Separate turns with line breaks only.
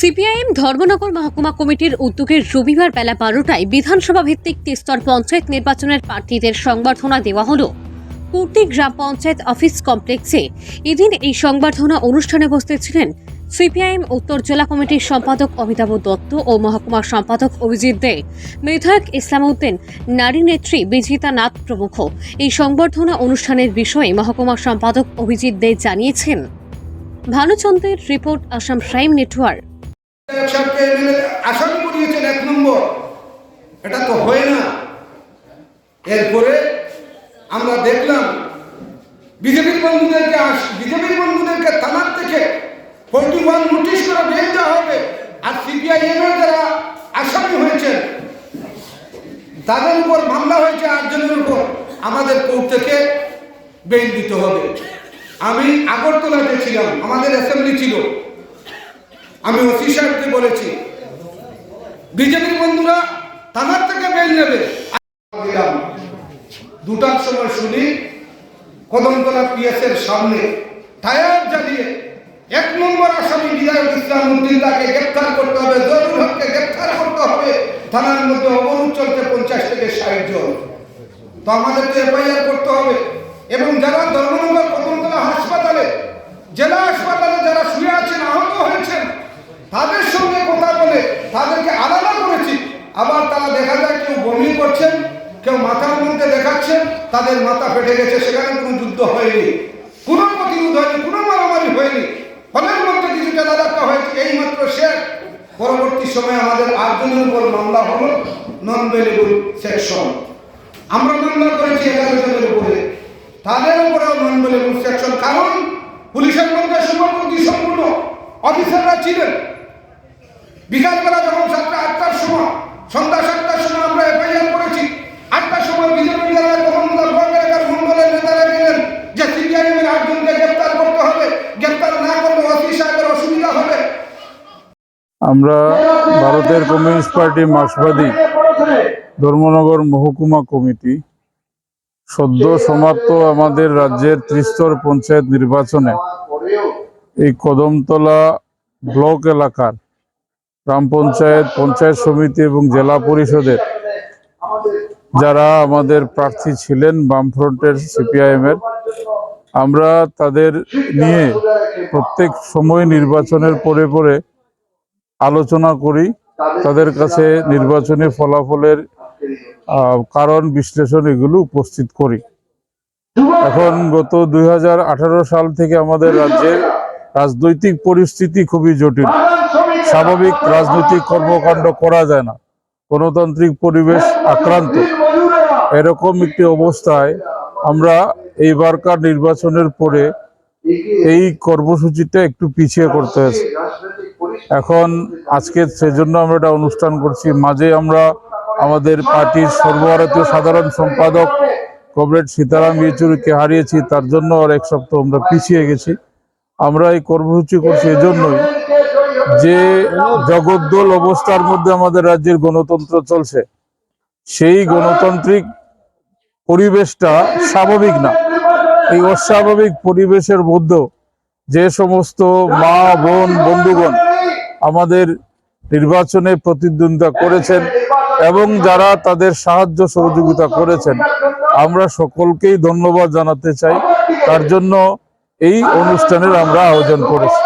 CPIM Dharmanagar মহকুমা কমিটির উদ্যোগে রবিবার বেলা বারোটায় বিধানসভা ভিত্তিক তিস্তর পঞ্চায়েত নির্বাচনের প্রার্থীদের সংবর্ধনা দেওয়া হল। কুর্তি গ্রাম পঞ্চায়েত অফিস কমপ্লেক্সে এদিন এই সংবর্ধনা অনুষ্ঠানে উপস্থিত ছিলেন সিপিআইএম উত্তর জেলা কমিটির সম্পাদক অমিতাভ দত্ত ও মহকুমা সম্পাদক অভিজিৎ দে। বিধায়ক ইসলামউদ্দিন, নারী নেত্রী বিজিতা নাথ প্রমুখ। এই সংবর্ধনা অনুষ্ঠানের বিষয়ে মহকুমা সম্পাদক অভিজিৎ দে জানিয়েছেন। ভানুচন্দ্রের রিপোর্ট আসাম প্রাইম নেটওয়ার্ক।
সাহেবকে এমএলএ আসামি করিয়েছেন এক নম্বর। এটা তো হয় না। এরপরে আমরা দেখলাম বিজেপির বন্ধুদেরকে বিজেপির বন্ধুদেরকে থানার থেকে ফোর্টি ওয়ান নোটিশ করে বেল দেওয়া হবে। আর সিপিআইএম এর যারা আসামি হয়েছেন, তাদের উপর মামলা হয়েছে আটজনের উপর। আমাদের কোর্ট থেকে বেল দিতে হবে। আমি আগরতলাতে ছিলাম, আমাদের অ্যাসেম্বলি ছিল। আমি ওসি সাহেবকে বলেছি বিজেপির বন্ধুরা, থানার থেকে বেল নেবে। দুটার সময় শুনি, কদমতলা পিএসের সামনে টায়ার জ্বালিয়ে এক নম্বর আসামি বিধায়ক ইসলাম উদ্দিন তাকে গ্রেপ্তার করতে হবে জরুর হককে গ্রেপ্তার করতে হবে। থানার মধ্যে অবরোধ চলছে পঞ্চাশ থেকে ষাট জন। তো আমাদেরকে এফআইআর করতে হবে। এবং যারা ধর্মনগর কদমতলা হাসপাতালে জেলা হাসপাতালে যারা শুয়ে আছেন আহত হয়েছেন তাদের সঙ্গে কথা বলে তাদেরকে আলাদা করেছি। আবার তারা দেখা যায় কেউ বমি করছেন, কেউ মাথার মধ্যে দেখাচ্ছেন, তাদের মাথা ফেটে গেছে, সেখানে কোনো যুদ্ধ হয়নি, কোনো প্রতিরোধ হয়নি, কোনো মারামারি হয়নি। ফলের মধ্যে কিছুটা লাদাক্কা হয়েছে এই মাত্র শেষ। পরবর্তী সময়ে আমাদের আটজনের উপর মামলা হলো নন ভেলেবল সেকশন। আমরা মামলা করেছি এগারো জনের উপরে। তাদের উপরেও নন ভেলেবল সেকশন, কারণ পুলিশের মধ্যে শুভপন্থী সম্পূর্ণ। অফিসাররা ছিলেন। বিকালবেলা যখন সাতটা, আটটার সময়, সন্ধ্যা সাতটার সময় আমরা এফআইআর করেছি, আটটার সময় বিজেপি যারা তখন ভঙ্গের মন্ডলের নেতারা গেলেন যে সিপিআইএম এর আটজনকে গ্রেপ্তার করতে হবে, গ্রেপ্তার না করলে ওসি সাহেবের অসুবিধা হবে।
আমরা ভারতের কমিউনিস্ট পার্টি মার্ক্সবাদী ধর্মনগর মহকুমা কমিটি সদ্য সমাপ্ত আমাদের রাজ্যের ত্রিস্তর পঞ্চায়েত নির্বাচনে এই কদমতলা ব্লক এলাকার গ্রাম পঞ্চায়েত পঞ্চায়েত সমিতি এবং জেলা পরিষদের যারা আমাদের প্রার্থী ছিলেন বামফ্রন্টের সিপিআইএম এর আমরা তাদের নিয়ে প্রত্যেক সময় নির্বাচনের পরে পরে আলোচনা করি। তাদের কাছে নির্বাচনী ফলাফলের কারণ বিশ্লেষণ এগুলো উপস্থিত করি। এখন গত দুই হাজার আঠারো সাল থেকে আমাদের রাজ্যের রাজনৈতিক পরিস্থিতি খুবই জটিল। স্বাভাবিক রাজনৈতিক কর্মকাণ্ড করা যায় না। গণতান্ত্রিক পরিবেশ আক্রান্ত। এরকম একটি অবস্থায় আমরা এইবারকার নির্বাচনের পরে এই কর্মসূচিটা একটু পিছিয়ে করতে হয়েছে। এখন আজকে সেজন্য আমরা এটা অনুষ্ঠান করছি। মাঝে আমরা আমাদের পার্টির সর্বভারতীয় সাধারণ সম্পাদক কমরেড সীতারাম ইয়েচুরিকে হারিয়েছি। তার জন্য আর এক সপ্তাহ আমরা পিছিয়ে গেছি। আমরা এই কর্মসূচি করছি এজন্যই যে জগদ্দল অবস্থার মধ্যে আমাদের রাজ্যের গণতন্ত্র চলছে, সেই গণতান্ত্রিক পরিবেশটা স্বাভাবিক না। এই অস্বাভাবিক পরিবেশের মধ্যেও যে সমস্ত মা, বোন, বন্ধুগণ আমাদের নির্বাচনে প্রতিদ্বন্দ্বিতা করেছেন এবং যারা তাদের সাহায্য সহযোগিতা করেছেন, আমরা সকলকেই ধন্যবাদ জানাতে চাই। তার জন্য এই অনুষ্ঠানের আমরা আয়োজন করেছি।